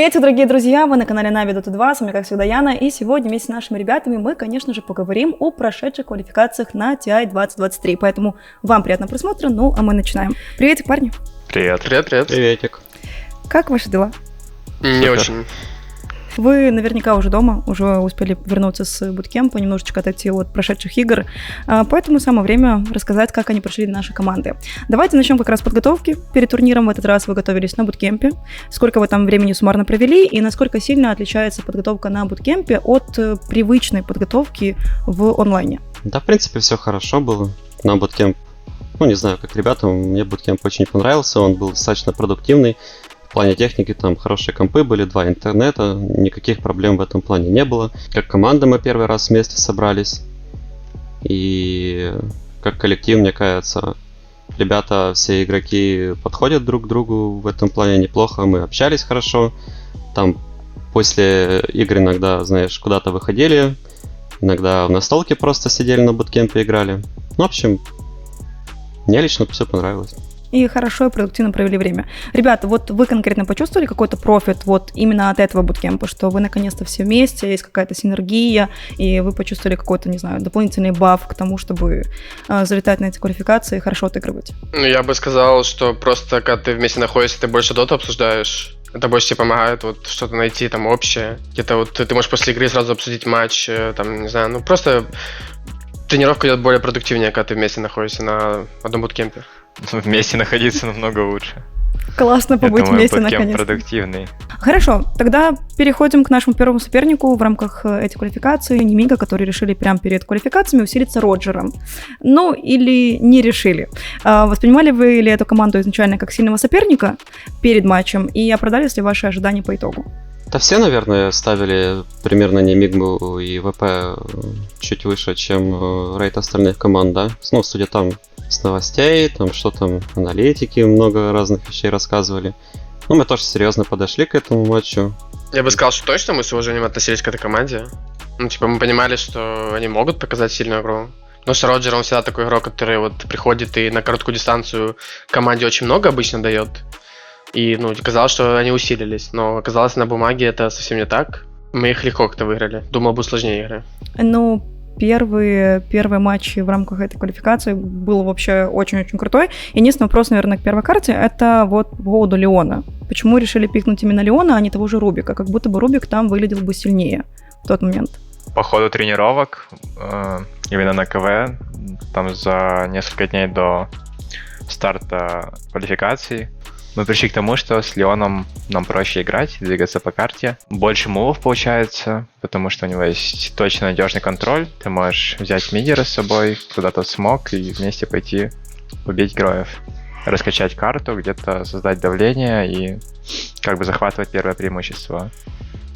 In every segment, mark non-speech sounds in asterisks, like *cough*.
Привет, дорогие друзья! Вы на канале Нави Dota 2, с вами, как всегда, Яна. И сегодня вместе с нашими ребятами мы, конечно же, поговорим о прошедших квалификациях на TI 2023. Поэтому вам приятного просмотра, ну а мы начинаем. Приветик, парни! Привет. Привет, привет. Приветик. Как ваши дела? Не Супер. очень. Вы наверняка уже дома, уже успели вернуться с буткемпа, немножечко отойти от прошедших игр, а, поэтому самое время рассказать, как они прошли наши команды. Давайте начнем как раз с подготовки. Перед турниром в этот раз вы готовились на буткемпе. Сколько вы там времени суммарно провели и насколько сильно отличается подготовка на буткемпе от э, привычной подготовки в онлайне? Да, в принципе, все хорошо было. На буткемп, ну, не знаю, как ребятам, мне буткемп очень понравился, он был достаточно продуктивный. В плане техники там хорошие компы были, два интернета, никаких проблем в этом плане не было. Как команда мы первый раз вместе собрались. И как коллектив, мне кажется, ребята, все игроки подходят друг к другу в этом плане неплохо. Мы общались хорошо. Там после игр иногда, знаешь, куда-то выходили, иногда в настолке просто сидели на буткемпе играли. Ну, в общем, мне лично все понравилось. И хорошо и продуктивно провели время. Ребята, вот вы конкретно почувствовали какой-то профит вот именно от этого буткемпа, что вы наконец-то все вместе, есть какая-то синергия, и вы почувствовали какой-то, не знаю, дополнительный баф к тому, чтобы э, залетать на эти квалификации и хорошо отыгрывать? Ну, я бы сказал, что просто когда ты вместе находишься, ты больше доту обсуждаешь. Это больше тебе помогает вот что-то найти там общее. Где-то вот ты можешь после игры сразу обсудить матч, э, там, не знаю, ну просто тренировка идет более продуктивнее, когда ты вместе находишься на одном буткемпе. Вместе находиться намного лучше. Классно побыть Я думаю, вместе наконец-то. продуктивный. Хорошо, тогда переходим к нашему первому сопернику в рамках э, этих квалификаций. Немига, которые решили прямо перед квалификациями усилиться Роджером. Ну, или не решили. А, Воспринимали вы ли эту команду изначально как сильного соперника перед матчем и оправдались ли ваши ожидания по итогу? Да все, наверное, ставили примерно Немигму и ВП э, чуть выше, чем э, рейд остальных команд, да? Ну, судя там с новостей, там что там, аналитики много разных вещей рассказывали. Ну, мы тоже серьезно подошли к этому матчу. Я бы сказал, что точно мы с уважением относились к этой команде. Ну, типа, мы понимали, что они могут показать сильную игру. Потому что Роджер, он всегда такой игрок, который вот приходит и на короткую дистанцию команде очень много обычно дает. И, ну, казалось, что они усилились. Но оказалось, на бумаге это совсем не так. Мы их легко как-то выиграли. Думал, будет сложнее игры. Ну, первые, первые матчи в рамках этой квалификации был вообще очень-очень крутой. Единственный вопрос, наверное, к первой карте, это вот по поводу Леона. Почему решили пикнуть именно Леона, а не того же Рубика? Как будто бы Рубик там выглядел бы сильнее в тот момент. По ходу тренировок, э, именно на КВ, там за несколько дней до старта квалификаций, мы пришли к тому, что с Леоном нам проще играть, двигаться по карте. Больше мувов получается, потому что у него есть точно надежный контроль. Ты можешь взять мидера с собой, куда-то смог и вместе пойти убить героев. Раскачать карту, где-то создать давление и как бы захватывать первое преимущество.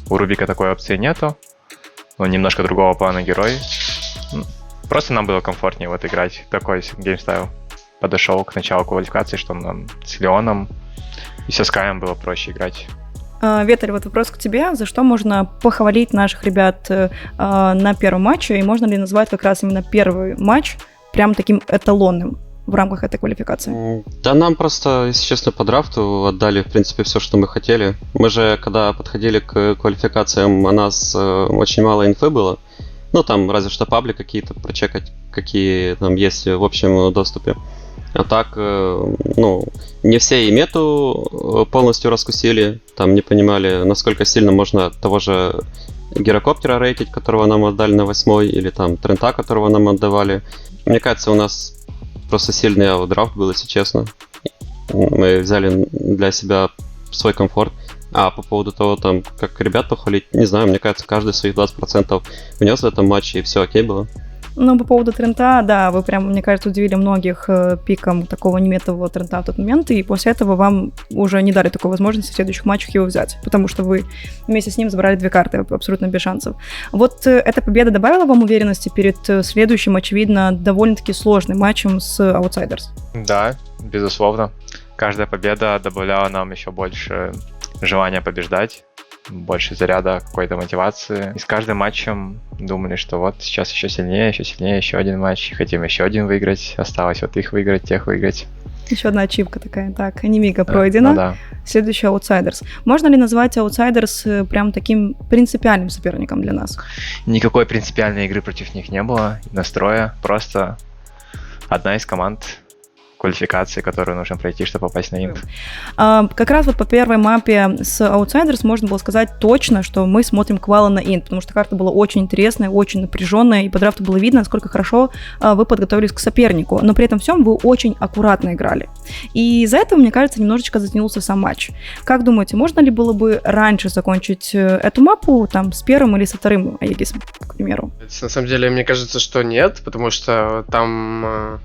У Рубика такой опции нету. Он немножко другого плана герой. Просто нам было комфортнее вот играть такой геймстайл. Подошел к началу квалификации, что нам с Леоном и со Скаем было проще играть. А, Ветер, вот вопрос к тебе. За что можно похвалить наших ребят э, а, на первом матче? И можно ли назвать как раз именно первый матч прям таким эталонным в рамках этой квалификации? Да нам просто, если честно, по драфту отдали, в принципе, все, что мы хотели. Мы же, когда подходили к квалификациям, у нас э, очень мало инфы было. Ну, там разве что пабли какие-то прочекать, какие там есть в общем доступе. А так, э, ну, не все и мету э, полностью раскусили, там не понимали, насколько сильно можно того же гирокоптера рейтить, которого нам отдали на восьмой, или там Трента, которого нам отдавали. Мне кажется, у нас просто сильный аутдрафт был, если честно. Мы взяли для себя свой комфорт. А по поводу того, там, как ребят похвалить, не знаю, мне кажется, каждый своих 20% внес в этом матче, и все окей было. Ну, по поводу трента, да, вы прям, мне кажется, удивили многих э, пиком такого неметового трента в тот момент, и после этого вам уже не дали такой возможности в следующих матчах его взять, потому что вы вместе с ним забрали две карты абсолютно без шансов. Вот э, эта победа добавила вам уверенности перед э, следующим, очевидно, довольно-таки сложным матчем с Outsiders? Да, безусловно. Каждая победа добавляла нам еще больше желания побеждать, больше заряда какой-то мотивации. И с каждым матчем думали, что вот сейчас еще сильнее, еще сильнее, еще один матч, хотим еще один выиграть, осталось вот их выиграть, тех выиграть. Еще одна ачивка такая. Так, анемика Да, пройдена. ну да. Следующий Outsiders. Можно ли назвать Outsiders э, прям таким принципиальным соперником для нас? Никакой принципиальной игры против них не было, настроя, просто одна из команд квалификации, которую нужно пройти, чтобы попасть на инт. А, как раз вот по первой мапе с Outsiders можно было сказать точно, что мы смотрим квала на инт, потому что карта была очень интересная, очень напряженная, и по драфту было видно, насколько хорошо а, вы подготовились к сопернику. Но при этом всем вы очень аккуратно играли. И из-за этого, мне кажется, немножечко затянулся сам матч. Как думаете, можно ли было бы раньше закончить э, эту мапу там с первым или со вторым Аегисом, к примеру? На самом деле, мне кажется, что нет, потому что там э,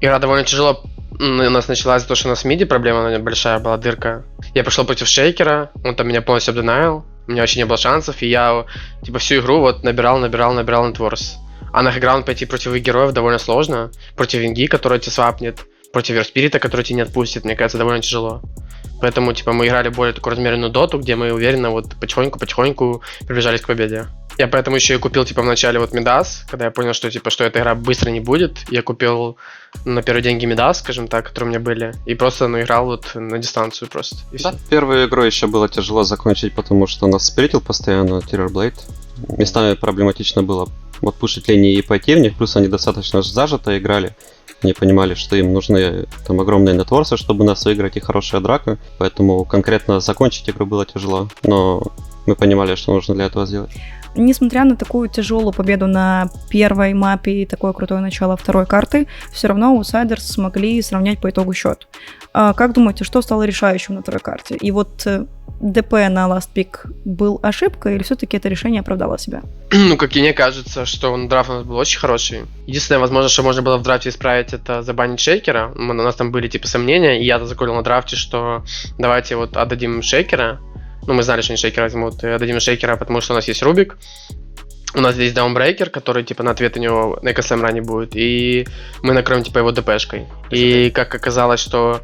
игра довольно тяжело у нас началась, то, что у нас в миде проблема наверное, большая была, дырка. Я пошел против Шейкера, он там меня полностью обденаил, у меня вообще не было шансов, и я типа всю игру вот набирал, набирал, набирал нетворс. А на граунд пойти против героев довольно сложно. Против Винги, который тебя свапнет, против Верспирита, который тебя не отпустит, мне кажется, довольно тяжело. Поэтому, типа, мы играли более такую размеренную доту, где мы уверенно вот потихоньку-потихоньку приближались к победе. Я поэтому еще и купил, типа, в начале вот Мидас, когда я понял, что, типа, что эта игра быстро не будет. Я купил на первые деньги Мидас, скажем так, которые у меня были, и просто, ну, играл вот на дистанцию просто. Да, всё. первую игру еще было тяжело закончить, потому что нас спиритил постоянно Terror Blade. Местами проблематично было вот пушить линии и пойти в них, плюс они достаточно зажато играли. Они понимали, что им нужны там огромные нетворсы, чтобы нас выиграть и хорошая драка. Поэтому конкретно закончить игру было тяжело. Но мы понимали, что нужно для этого сделать. Несмотря на такую тяжелую победу на первой мапе и такое крутое начало второй карты, все равно Outsiders смогли сравнять по итогу счет. А как думаете, что стало решающим на второй карте? И вот э, ДП на Last Pick был ошибкой или все-таки это решение оправдало себя? *clears throat* Ну, как и мне кажется, что он драфт был очень хороший. Единственное, возможно, что можно было в драфте исправить, это забанить Шейкера. У нас там были, типа, сомнения, и я-то заколил на драфте, что давайте вот отдадим Шейкера. Ну, мы знали, что они Шейкера возьмут, отдадим Шейкера, потому что у нас есть Рубик. У нас есть даунбрейкер, который, типа, на ответ у него на КСМ ране будет, и мы накроем, типа, его ДПшкой. И как оказалось, что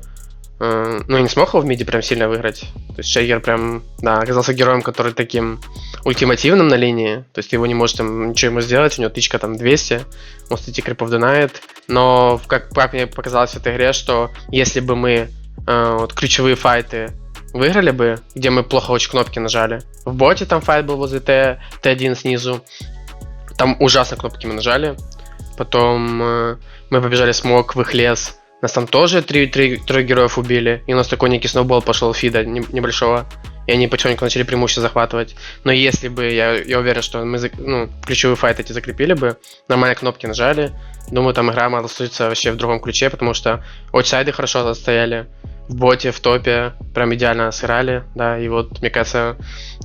э, ну, я не смог его в миде прям сильно выиграть. То есть Шейкер прям, да, оказался героем, который таким ультимативным на линии, то есть его не может там ничего ему сделать, у него тычка там 200, он эти крипов донает, но как, как мне показалось в этой игре, что если бы мы э, вот ключевые файты выиграли бы, где мы плохо очень кнопки нажали, в боте там файт был возле Т, Т1 снизу, там ужасно кнопки мы нажали, потом э, мы побежали смог в их лес, нас там тоже три, три, трое героев убили, и у нас такой некий сноубол пошел фида не- небольшого, и они потихоньку начали преимущество захватывать. Но если бы, я, я уверен, что мы ну, ключевые файты эти закрепили бы, нормально кнопки нажали, думаю, там игра могла случиться вообще в другом ключе, потому что отсайды хорошо отстояли, в боте, в топе, прям идеально сыграли, да, и вот, мне кажется,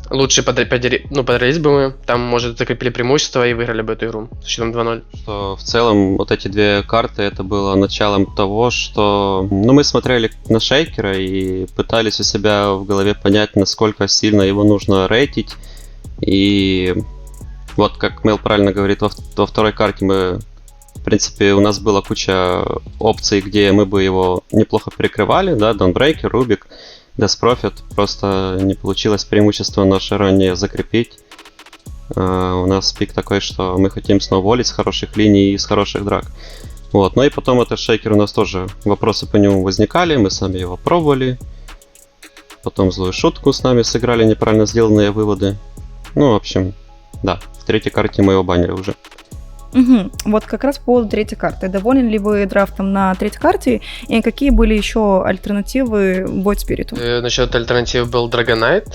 лучше подр- подери- ну, подрались бы мы, там, может, закрепили преимущество и выиграли бы эту игру с счетом 2-0. Что в целом вот эти две карты это было началом того, что ну, мы смотрели на Шейкера и пытались у себя в голове понять, насколько сильно его нужно рейтить. И вот как Мел правильно говорит, во, во второй карте мы в принципе, у нас была куча опций, где мы бы его неплохо перекрывали, да, Донбрейкер, Рубик, Profit, просто не получилось преимущество наше ранее закрепить. А, у нас пик такой, что мы хотим сноуболить с хороших линий и с хороших драк. Вот, ну и потом этот шейкер у нас тоже вопросы по нему возникали, мы сами его пробовали. Потом злую шутку с нами сыграли неправильно сделанные выводы. Ну, в общем, да, в третьей карте мы его банили уже. Мгм. Вот как раз по поводу третьей карты. Довольны ли вы драфтом на третьей карте? И какие были еще альтернативы Spirit? Э, Насчет альтернатив был Dragonite,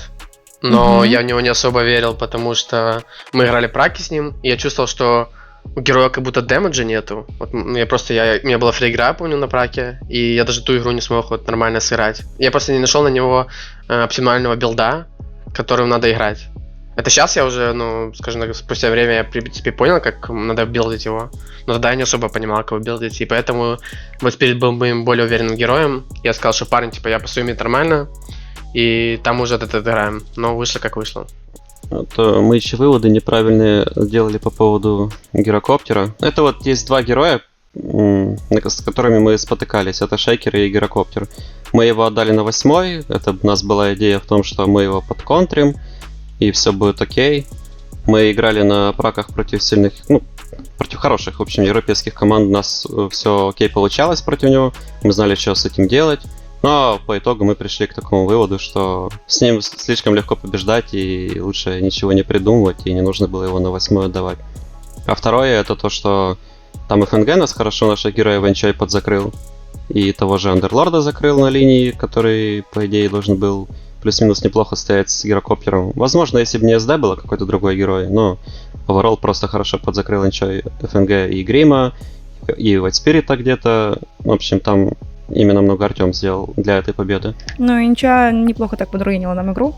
но Мгм. я в него не особо верил, потому что мы играли праки с ним, и я чувствовал, что у героя как будто дэмэджа нету. Вот я просто, я, у меня была фри игра, помню, на праке, и я даже ту игру не смог вот нормально сыграть. Я просто не нашел на него э, оптимального билда, которым надо играть. Это сейчас я уже, ну, скажем так, спустя время я, в принципе, понял, как надо билдить его. Но тогда я не особо понимал, как его билдить. И поэтому вот Спирит был моим более уверенным героем. Я сказал, что парень, типа, я постою иметь нормально. И там уже этого играем. Но вышло как вышло. Вот, э, мы еще выводы неправильные делали по поводу гирокоптера. Это вот есть два героя, с которыми мы спотыкались. Это Шейкер и гирокоптер. Мы его отдали на восьмой. Это у нас была идея в том, что мы его подконтрим, и все будет окей. Мы играли на праках против сильных, ну, против хороших, в общем, европейских команд. У нас все окей получалось против него. Мы знали, что с этим делать. Но по итогу мы пришли к такому выводу, что с ним слишком легко побеждать, и лучше ничего не придумывать, и не нужно было его на восьмой отдавать. А второе это то, что там ФНГ нас хорошо наших героев Венчай подзакрыл. И того же Андерлорда закрыл на линии, который, по идее, должен был плюс-минус неплохо стоять с гирокоптером. Возможно, если бы не СД было какой-то другой герой, но Overall просто хорошо подзакрыл Инчай ФНГ и Грима, и White Spirit где-то. В общем, там именно много Артем сделал для этой победы. Ну, Инча неплохо так подруинила нам игру.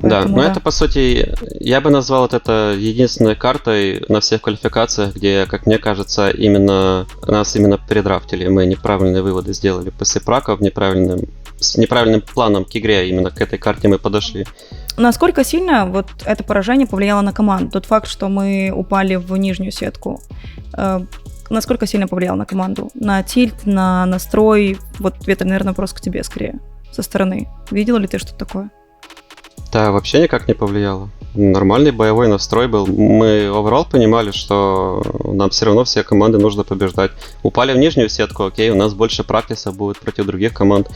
Поэтому, да, но да. это по сути, я бы назвал вот это единственной картой на всех квалификациях, где, как мне кажется, именно нас именно передрафтили. Мы неправильные выводы сделали после праков, неправильным, с неправильным планом к игре, именно к этой карте мы подошли. Насколько сильно вот это поражение повлияло на команду? Тот факт, что мы упали в нижнюю сетку, э, насколько сильно повлиял на команду? На тильт, на настрой? Вот это, наверное, вопрос к тебе скорее, со стороны. Видел ли ты что-то такое? Да, вообще никак не повлияло. Нормальный боевой настрой был. Мы оверall понимали, что нам все равно все команды нужно побеждать. Упали в нижнюю сетку, окей, у нас больше практиса будет против других команд.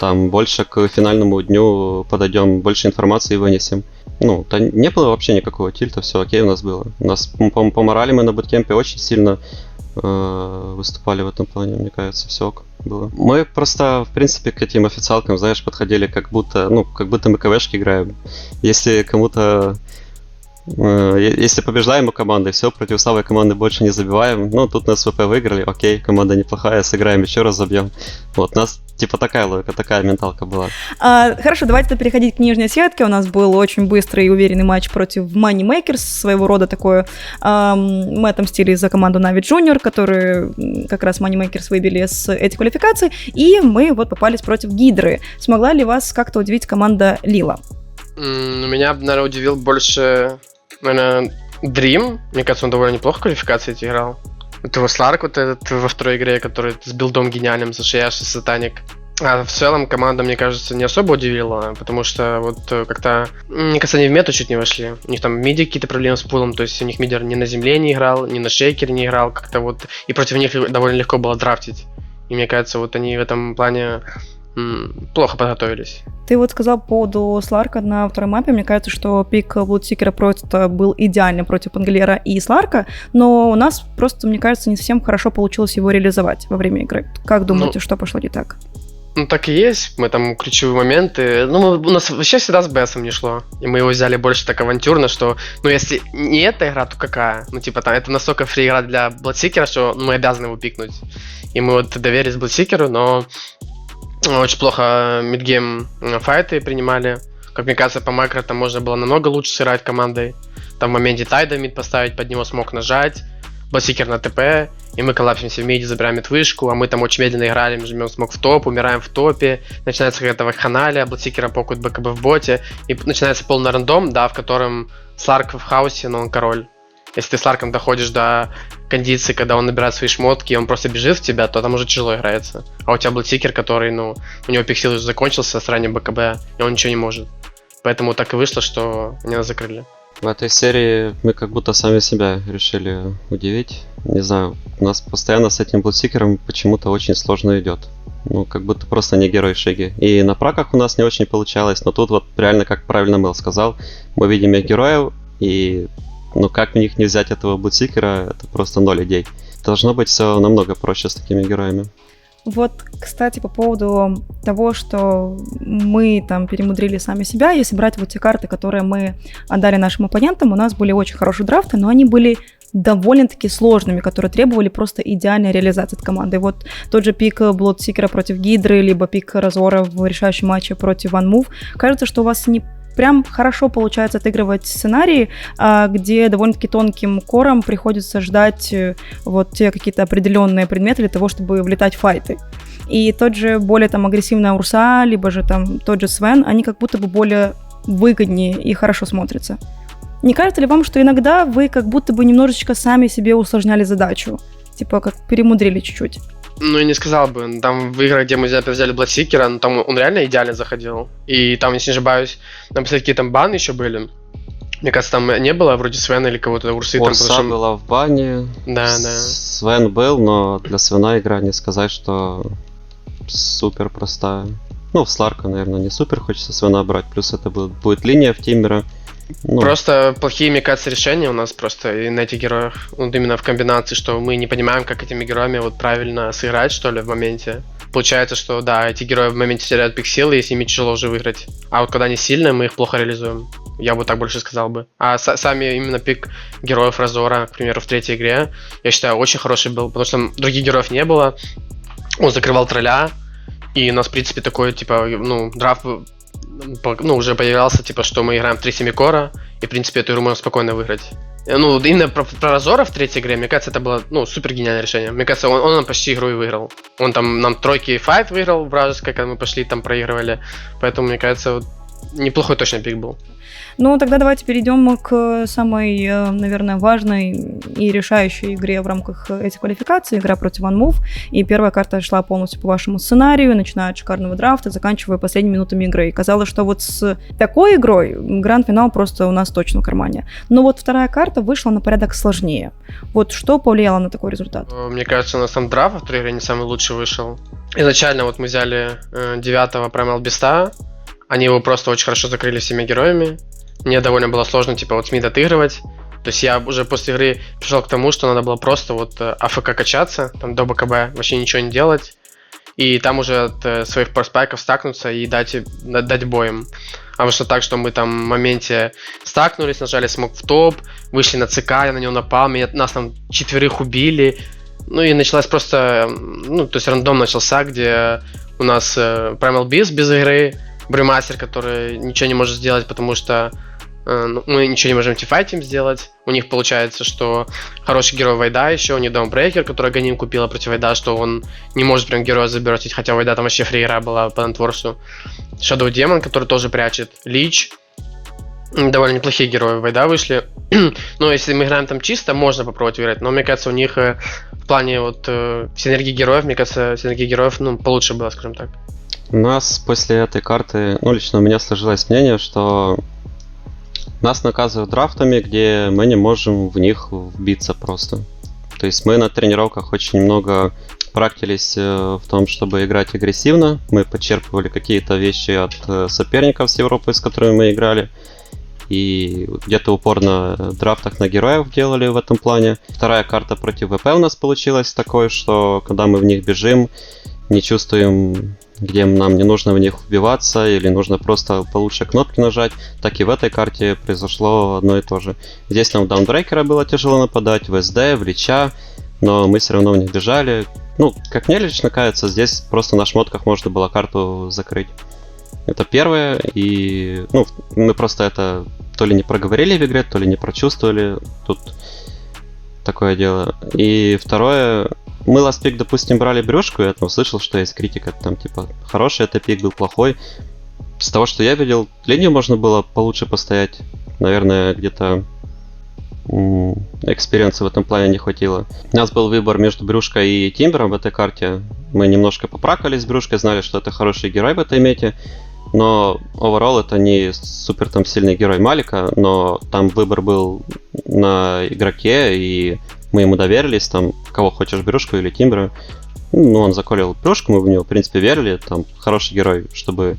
Там больше к финальному дню подойдем, больше информации вынесем. Ну, то не было вообще никакого тильта, все окей у нас было. У нас по, по морали мы на буткемпе очень сильно выступали в этом плане, мне кажется, все было. Мы просто, в принципе, к этим официалкам, знаешь, подходили как будто, ну, как будто мы КВшки играем. Если кому-то э, если побеждаем у команды, все, против слабой команды больше не забиваем. Ну, тут нас ВП выиграли, окей, команда неплохая, сыграем еще раз, забьем. Вот, нас Типа такая логика, такая менталка была. А, хорошо, давайте переходить к нижней сетке. У нас был очень быстрый и уверенный матч против Money Makers, своего рода такое. А, мы отомстили за команду Navi Junior, которые как раз Money Makers выбили с этой квалификации, и мы вот попались против Гидры. Смогла ли вас как-то удивить команда Лила? Mm, меня, наверное, удивил больше, наверное, Dream. Мне кажется, он довольно неплохо в квалификации играл. Его Сларк вот этот во второй игре, который с билдом гениальным, за Шияш и Сатаник. А в целом команда, мне кажется, не особо удивила, потому что вот э, как-то, мне кажется, они в мету чуть не вошли. У них там миди какие-то проблемы с пулом, то есть у них мидер ни на земле не играл, ни на шейкере не играл, как-то вот, и против них довольно легко было драфтить. И мне кажется, вот они в этом плане плохо подготовились. Ты вот сказал по поводу Сларка на второй мапе. Мне кажется, что пик Блудсикера просто был идеальный против Пангелера и Сларка, но у нас просто, мне кажется, не совсем хорошо получилось его реализовать во время игры. Как думаете, ну, что пошло не так? Ну, так и есть. Мы там ключевые моменты. Ну, у нас вообще всегда с БСом не шло. И мы его взяли больше так авантюрно, что, ну, если не эта игра, то какая? Ну, типа, там, это настолько фри игра для Бладсикера, что ну, мы обязаны его пикнуть. И мы вот доверились Бладсикеру, но очень плохо мидгейм э, файты принимали. Как мне кажется, по макро там можно было намного лучше сыграть командой. Там в моменте тайда мид поставить, под него смог нажать. Басикер на ТП, и мы коллапсимся в миде, забираем вышку, а мы там очень медленно играли, жмем смог в топ, умираем в топе, начинается какая-то вакханалия, Бладсикера покует БКБ в боте, и начинается полный рандом, да, в котором Сларк в хаосе, но он король. Если ты с Ларком доходишь до кондиции, когда он набирает свои шмотки, и он просто бежит в тебя, то там уже тяжело играется. А у тебя Блэдсикер, который, ну, у него пиксил уже закончился с ранним БКБ, и он ничего не может. Поэтому так и вышло, что они нас закрыли. В этой серии мы как будто сами себя решили удивить. Не знаю, у нас постоянно с этим Блудсикером почему-то очень сложно идет. Ну, как будто просто не герой Шиги. И на праках у нас не очень получалось, но тут вот реально, как правильно Мэл сказал, мы видим их героев, и но как в них не взять этого бутсикера, это просто ноль идей. Должно быть все намного проще с такими героями. Вот, кстати, по поводу того, что мы там перемудрили сами себя, если брать вот те карты, которые мы отдали нашим оппонентам, у нас были очень хорошие драфты, но они были довольно-таки сложными, которые требовали просто идеальной реализации от команды. Вот тот же пик Блодсикера против Гидры, либо пик Разора в решающем матче против Ван Мув. Кажется, что у вас не прям хорошо получается отыгрывать сценарии, а, где довольно-таки тонким кором приходится ждать э, вот те какие-то определенные предметы для того, чтобы влетать в файты. И тот же более там агрессивная Урса, либо же там тот же Свен, они как будто бы более выгоднее и хорошо смотрятся. Не кажется ли вам, что иногда вы как будто бы немножечко сами себе усложняли задачу? Типа как перемудрили чуть-чуть? Ну, я не сказал бы. Там в играх, где мы взяли Бладсикера, ну, там он реально идеально заходил. И там, если не ошибаюсь, там, кстати, какие там баны еще были. Мне кажется, там не было вроде Свена или кого-то Урсы. там, Урса потому что- была в бане. Да, да. Свен был, но для Свена игра не сказать, что супер простая. Ну, в Сларка, наверное, не супер хочется Свена брать. Плюс это будет, будет линия в Тимбера. Ну, Просто плохие, мне кажется, решения у нас просто и на этих героях. Вот именно в комбинации, что мы не понимаем, как этими героями вот правильно сыграть, что ли, в моменте. Получается, что да, эти герои в моменте теряют пик и с ними тяжело уже выиграть. А вот когда они сильные, мы их плохо реализуем. Я бы так больше сказал бы. А са- сами именно пик героев Разора, к примеру, в третьей игре, я считаю, очень хороший был, потому что других героев не было. Он закрывал тролля, и у нас, в принципе, такой, типа, ну, драфт ну, уже появлялся, типа, что мы играем в 3 семикора, и, в принципе, эту игру можно спокойно выиграть. Э, Ну, именно про, про Разора в третьей игре, мне кажется, это было, ну, супер гениальное решение. Мне кажется, он, он нам почти игру и выиграл. Он там нам тройки и файт выиграл вражеской, когда мы пошли, там проигрывали. Поэтому, мне кажется, вот, неплохой точно пик был. Ну, тогда давайте перейдем к самой, э, наверное, важной и решающей игре в рамках этих квалификаций. Игра против OneMove. И первая карта шла полностью по вашему сценарию, начиная от шикарного драфта, заканчивая последними минутами игры. И казалось, что вот с такой игрой гранд-финал просто у нас точно в кармане. Но вот вторая карта вышла на порядок сложнее. Вот что повлияло на такой результат? Э, Мне кажется, у нас там драфт второй игре не самый лучший вышел. Изначально вот мы взяли э, девятого Primal Беста. Они его просто очень хорошо закрыли всеми героями. Мне довольно было сложно, типа, вот Смит отыгрывать. То есть я уже после игры пришел к тому, что надо было просто вот э, АФК качаться, там до БКБ, вообще ничего не делать. И там уже от э, своих проспайков стакнуться и дать, да- дать боем. А вышло так, что мы там в моменте стакнулись, нажали смог в топ, вышли на ЦК, я на него напал, меня, нас там четверых убили. Ну и началась просто, ну, то есть рандом начался, где у нас э, Primal Beast без игры, Брюмастер, который ничего не может сделать, потому что э, ну, мы ничего не можем тифайтим сделать. У них получается, что хороший герой Вайда еще, у них Даунбрейкер, который Ганим купила против Вайда, что он не может прям героя забирать, хотя Вайда там вообще фри игра была по Нетворсу. Shadow Демон, который тоже прячет. Лич. Довольно неплохие герои Вайда вышли. *clears throat* Но если мы играем там чисто, можно попробовать выиграть. Но мне кажется, у них э, в плане вот э, синергии героев, мне кажется, синергия героев, ну, получше было, скажем так. У нас после этой карты, ну, лично у меня сложилось мнение, что нас наказывают драфтами, где мы не можем в них вбиться просто. То есть мы на тренировках очень много практились э, в том, чтобы играть агрессивно. Мы подчерпывали какие-то вещи от э, соперников с Европы, с которыми мы играли. И где-то упор на драфтах на героев делали в этом плане. Вторая карта против ВП у нас получилась такой, что когда мы в них бежим, не чувствуем, где нам не нужно в них вбиваться, или нужно просто получше кнопки нажать, так и в этой карте произошло одно и то же. Здесь нам в даунбрейкера было тяжело нападать, в СД, в Лича, но мы все равно в них бежали. Ну, как мне лично кажется, здесь просто на шмотках можно было карту закрыть. Это первое, и ну, мы просто это то ли не проговорили в игре, то ли не прочувствовали. Тут такое дело. И второе, мы Last Pick, допустим, брали брюшку, я там услышал, что есть критика, там, типа, хороший это пик был, плохой. С того, что я видел, линию можно было получше постоять. Наверное, где-то экспириенса в этом плане не хватило. У нас был выбор между Брюшкой и Тимбером в этой карте. Мы немножко попракались с Брюшкой, знали, что это хороший герой в этой мете. Но overall это не супер там сильный герой Малика, но там выбор был на игроке, и мы ему доверились, там, кого хочешь, Брюшку или Тимбера. Ну, он заколил Брюшку, мы в него, в принципе, верили, там, хороший герой, чтобы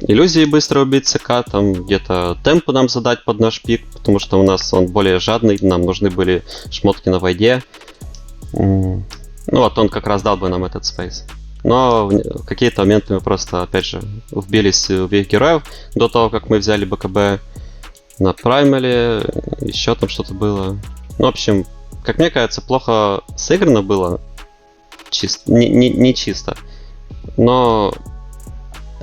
иллюзии быстро убить ЦК, там где-то темпу нам задать под наш пик, потому что у нас он более жадный, нам нужны были шмотки на войде. Ну вот он как раз дал бы нам этот спейс. Но в какие-то моменты мы просто, опять же, вбились в их героев до того, как мы взяли БКБ на праймале, еще там что-то было. Ну, в общем, как мне кажется, плохо сыграно было. Чисто, не, не, не чисто. Но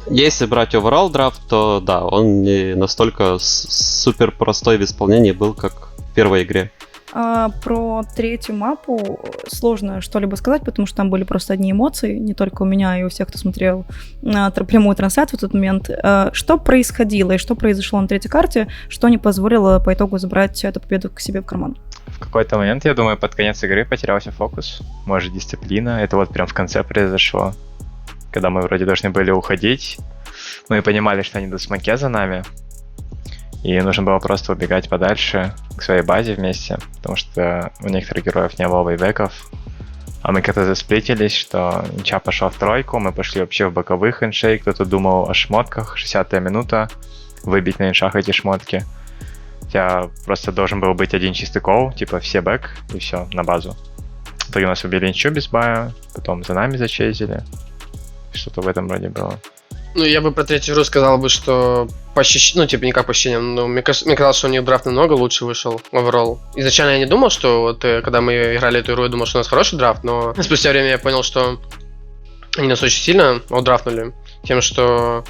если брать overall драфт, то да, он не настолько супер простой в исполнении был, как в первой игре. А, про третью мапу сложно что-либо сказать, потому что там были просто одни эмоции, не только у меня и у всех, кто смотрел а, прямую трансляцию в тот момент. А, что происходило и что произошло на третьей карте, что не позволило по итогу забрать эту победу к себе в карман? В какой-то момент, я думаю, под конец игры потерялся фокус. Может, дисциплина. Это вот прям в конце произошло. Когда мы вроде должны были уходить. Мы понимали, что они в смоке за нами. И нужно было просто убегать подальше к своей базе вместе, потому что у некоторых героев не было вейбеков. А мы как-то засплетились, что Нича пошел в тройку, мы пошли вообще в боковых иншей, кто-то думал о шмотках, 60 минута, выбить на иншах эти шмотки. У тебя просто должен был быть один чистый кол, типа все бэк, и все, на базу. В итоге нас убили инчу без бая, потом за нами зачезили. Что-то в этом роде было. Ну, я бы про третью игру сказал бы, что по ощущениям, ну, типа, не как по ощущениям, но мне, мне казалось, что у них драфт намного лучше вышел, оверолл. Изначально я не думал, что вот, э, когда мы играли эту игру, я думал, что у нас хороший драфт, но *laughs* спустя время я понял, что они нас очень сильно отдрафнули тем, что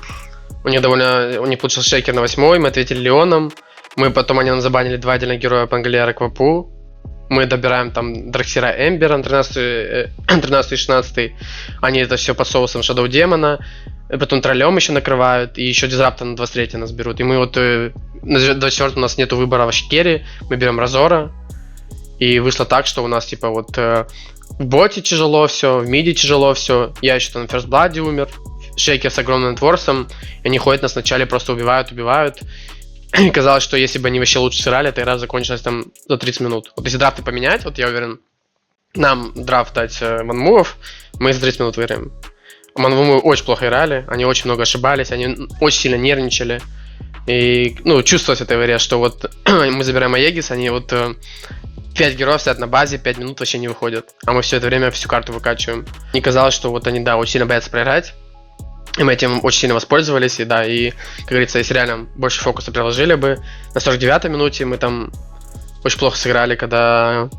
у них довольно, у них получился шейкер на восьмой, мы ответили Леоном, мы потом, они нам забанили два отдельных героя Пангалера Квапу, мы добираем там Драксира Эмбера на 13, 13 *clears throat* и 16, они это все под соусом Shadow Демона, потом троллем еще накрывают, и еще дизрапта на 23 нас берут. И мы вот э, на 24 у нас нету выбора вообще керри, мы берем Разора, и вышло так, что у нас типа вот э, в боте тяжело все, в миде тяжело все, я еще там на First Blood умер, Шейкер с огромным творсом, и они ходят нас вначале просто убивают, убивают. *coughs* Казалось, что если бы они вообще лучше сыграли, эта игра закончилась там за 30 минут. Вот если драфты поменять, вот я уверен, нам драфт дать э, манмувов, мы за 30 минут выиграем. Манвумы очень плохо играли, они очень много ошибались, они очень сильно нервничали. И, ну, чувствовалось в этой игре, что вот *coughs* мы забираем Аегис, они вот э, 5 героев стоят на базе, 5 минут вообще не выходят. А мы все это время всю карту выкачиваем. И казалось, что вот они, да, очень сильно боятся проиграть. И мы этим очень сильно воспользовались, и да, и, как говорится, если реально больше фокуса приложили бы, на 49-й минуте мы там очень плохо сыграли, когда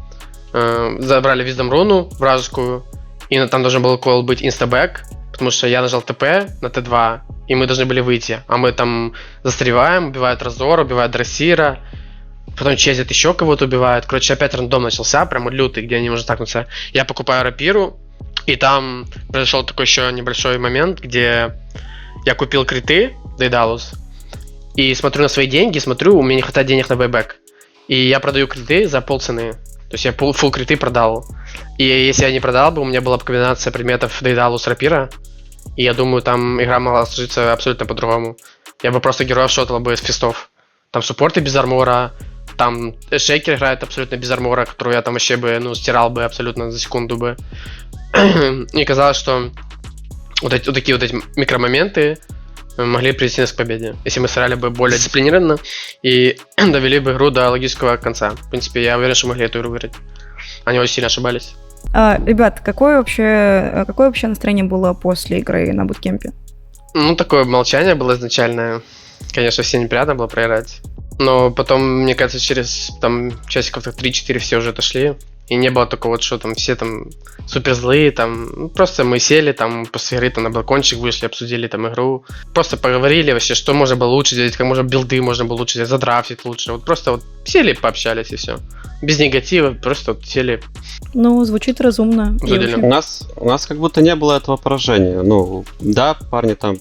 э, забрали Виздом руну вражескую, и там должен был кол быть инстабэк, потому что я нажал ТП на Т2, и мы должны были выйти, а мы там застреваем, убивают Разора, убивают Драссира, потом чезит еще кого-то убивают, короче, опять рандом начался, прям лютый, где они можно такнуться. Я покупаю рапиру, и там произошел такой еще небольшой момент, где я купил криты Дейдалус, и смотрю на свои деньги, смотрю, у меня не хватает денег на бэйбэк. И я продаю криты за полцены. То есть я пол, фул криты продал. И если я не продал бы, у меня была бы комбинация предметов Дейдалус Рапира. И я думаю, там игра могла сложиться абсолютно по-другому. Я бы просто героев шотал бы из фистов. Там суппорты без армора, там Шейкер играет абсолютно без армора, которую я там вообще бы, ну, стирал бы абсолютно за секунду бы. *clears throat* Мне казалось, что вот, эти, вот такие вот эти микромоменты могли привести нас к победе. Если мы сыграли бы более дисциплинированно и *clears throat* довели бы игру до логического конца. В принципе, я уверен, что могли эту игру выиграть. Они очень сильно ошибались. А, ребят, какое вообще, какое вообще настроение было после игры на буткемпе? Ну, такое молчание было изначальное. Конечно, все неприятно было проиграть. Но потом, мне кажется, через там часиков 3-4 все уже отошли. И не было такого, что там все там супер злые, там, ну, просто мы сели там после игры там на балкончик вышли, обсудили там игру. Просто поговорили вообще, что можно было лучше сделать, как можно билды можно было лучше сделать, задрафтить лучше. Вот просто вот сели, пообщались и все. Без негатива, просто вот сели. Ну, звучит разумно. У нас, у нас как будто не было этого поражения. Ну, да, парни там...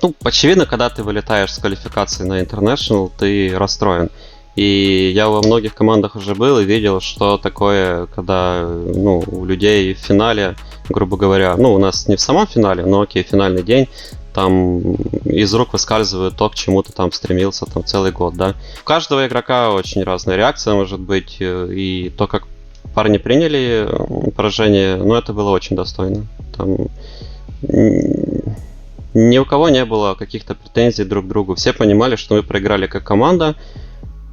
Ну, очевидно, когда ты вылетаешь с квалификации на International, ты расстроен. И я во многих командах уже был и видел, что такое, когда ну, у людей в финале, грубо говоря, ну, у нас не в самом финале, но окей, финальный день, там из рук выскальзывает то, к чему ты там стремился там целый год, да. У каждого игрока очень разная реакция может быть, э, и то, как парни приняли э, поражение, ну, это было очень достойно. Там ни у кого не было каких-то претензий друг к другу. Все понимали, что мы проиграли как команда.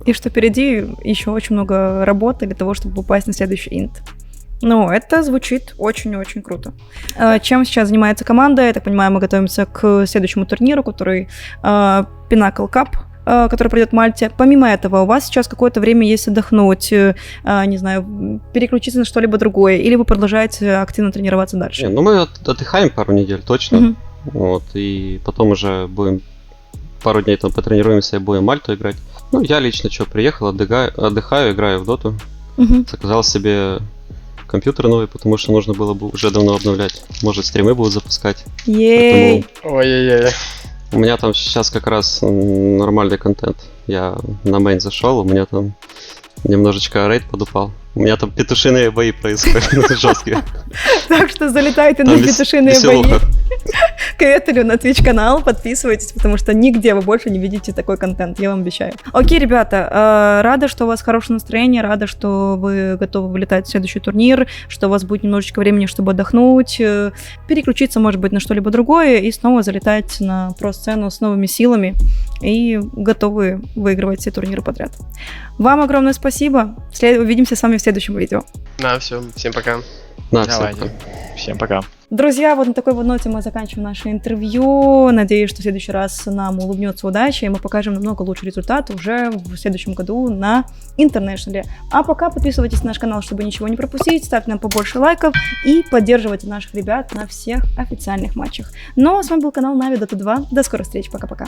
И что впереди еще очень много работы для того, чтобы попасть на следующий инт. Ну, это звучит очень-очень круто. А, Чем сейчас занимается команда? Я так понимаю, мы готовимся к следующему турниру, который а, Pinnacle Cup, а, который пройдет в Мальте. Помимо этого, у вас сейчас какое-то время есть отдохнуть, э, не знаю, переключиться на что-либо другое, или вы продолжаете активно тренироваться дальше? Не, ну, мы от- отдыхаем пару недель точно. Мгм. Вот, и потом уже будем пару дней там потренируемся и будем Мальту играть. Ну, я лично что, приехал, отдыхаю, отдыхаю, играю в доту. Мгм. Заказал себе компьютер новый, потому что нужно было бы уже давно обновлять. Может, стримы будут запускать. Ей! Ой-ой-ой. У меня там сейчас как раз нормальный контент. Я на мейн зашел, у меня там немножечко рейд подупал. У меня там петушиные бои происходят *laughs* жесткие. Так что залетайте на петушиные бои. к Этелю на Twitch канал, подписывайтесь, потому что нигде вы больше не видите такой контент, я вам обещаю. Окей, ребята, э, рада, что у вас хорошее настроение, рада, что вы готовы вылетать в следующий турнир, что у вас будет немножечко времени, чтобы отдохнуть, э, переключиться, может быть, на что-либо другое и снова залетать на про-сцену с новыми силами и готовы выигрывать все турниры подряд. Вам огромное спасибо. Увидимся с вами в следующем видео. Да, все, всем пока. Да, всем пока. Всем пока. Друзья, вот на такой вот ноте мы заканчиваем наше интервью. Надеюсь, что в следующий раз нам улыбнется удача, и мы покажем намного лучший результат уже в следующем году на интернешнале. А пока подписывайтесь на наш канал, чтобы ничего не пропустить, ставьте нам побольше лайков и поддерживайте наших ребят на всех официальных матчах. Ну, а с вами был канал Нави Dota 2. До скорых встреч, пока-пока.